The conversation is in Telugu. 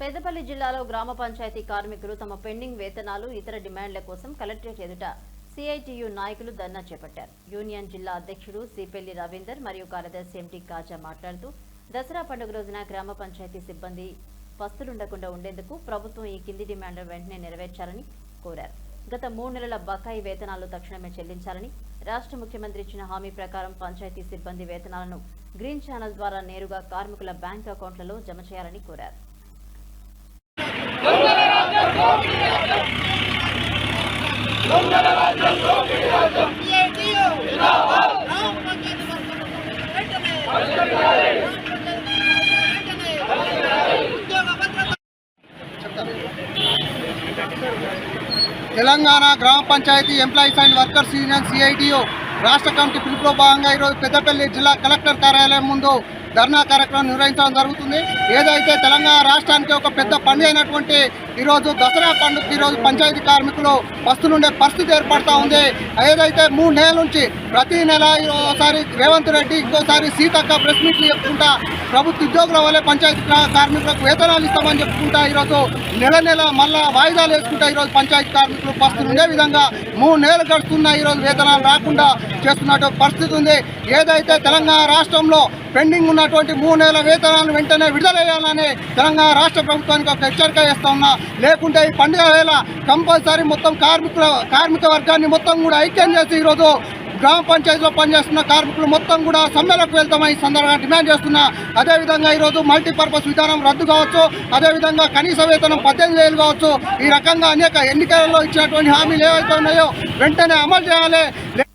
పెద్దపల్లి జిల్లాలో గ్రామ పంచాయతీ కార్మికులు తమ పెండింగ్ వేతనాలు ఇతర డిమాండ్ల కోసం కలెక్టరేట్ ఎదుట సిఐటియు నాయకులు ధర్నా చేపట్టారు. యూనియన్ జిల్లా అధ్యక్షుడు సిపెల్లి రవీందర్ మరియు కార్యదర్శి ఎంటీ కాజా మాట్లాడుతూ దసరా పండుగ రోజున గ్రామ పంచాయతీ సిబ్బంది పస్తులుండకుండా ఉండేందుకు ప్రభుత్వం ఈ కింది డిమాండ్లు వెంటనే నెరవేర్చాలని కోరారు. గత మూడు నెలల బకాయి వేతనాలు తక్షణమే చెల్లించాలని రాష్ట్ర ముఖ్యమంత్రి ఇచ్చిన హామీ ప్రకారం పంచాయతీ సిబ్బంది వేతనాలను గ్రీన్ ఛానల్ ద్వారా నేరుగా కార్మికుల బ్యాంక్ అకౌంట్లలో జమ చేయాలని కోరారు సిఐటియు జిందాబాద్ గ్రామ పంచాయతీ వర్కర్లకు వెంటనే వెంటనే ఉద్యోగ భద్రత తెలంగాణ గ్రామ panchayat employees and workers union CITU రాష్ట్ర కమిటీ పిలుపులో భాగంగా ఈరోజు పెద్దపల్లి జిల్లా కలెక్టర్ కార్యాలయం ముందు ధర్నా కార్యక్రమం నిర్వహించడం జరుగుతుంది. ఏదైతే తెలంగాణ రాష్ట్రానికి ఒక పెద్ద పండుగ అయినటువంటి ఈరోజు దసరా పండుగకి ఈరోజు పంచాయతీ కార్మికులు పస్తులుండే పరిస్థితి ఏర్పడతా ఉంది. ఏదైతే మూడు నెలల నుంచి ప్రతి నెల ఒకసారి రేవంత్ రెడ్డి ఇంకోసారి సీతక్క ప్రెస్ మీట్లు చెప్పుకుంటా ప్రభుత్వ ఉద్యోగుల వల్లే పంచాయతీ కార్మికులకు వేతనాలు ఇస్తామని చెప్పుకుంటా ఈరోజు నెల నెల మళ్ళా వాయిదాలు వేసుకుంటా ఈరోజు పంచాయతీ కార్మికులు పస్తులు ఉండే విధంగా మూడు నెలలు గడుస్తున్నా ఈరోజు వేతనాలు రాకుండా చేస్తున్నట్టు పరిస్థితి ఉంది. ఏదైతే తెలంగాణ రాష్ట్రంలో పెండింగ్ ఉన్నటువంటి మూడు నెలల వేతనాలను వెంటనే విడుదల చేయాలని తెలంగాణ రాష్ట్ర ప్రభుత్వానికి ఒక హెచ్చరిక చేస్తా ఉన్నా. లేకుంటే ఈ పండుగ వేళ కంపల్సరీ మొత్తం కార్మికుల కార్మిక వర్గాన్ని మొత్తం కూడా ఐక్యం చేసి ఈరోజు గ్రామ పంచాయతీలో పనిచేస్తున్న కార్మికులు మొత్తం కూడా సమ్మెలకు వెళ్తామని ఈ సందర్భంగా డిమాండ్ చేస్తున్నా. అదేవిధంగా ఈరోజు మల్టీపర్పస్ విధానం రద్దు కావచ్చు. అదేవిధంగా కనీస వేతనం పద్దెనిమిది వేలు కావచ్చు. ఈ రకంగా అనేక ఎన్నికలలో ఇచ్చినటువంటి హామీలు ఏవైతే ఉన్నాయో వెంటనే అమలు చేయాలి.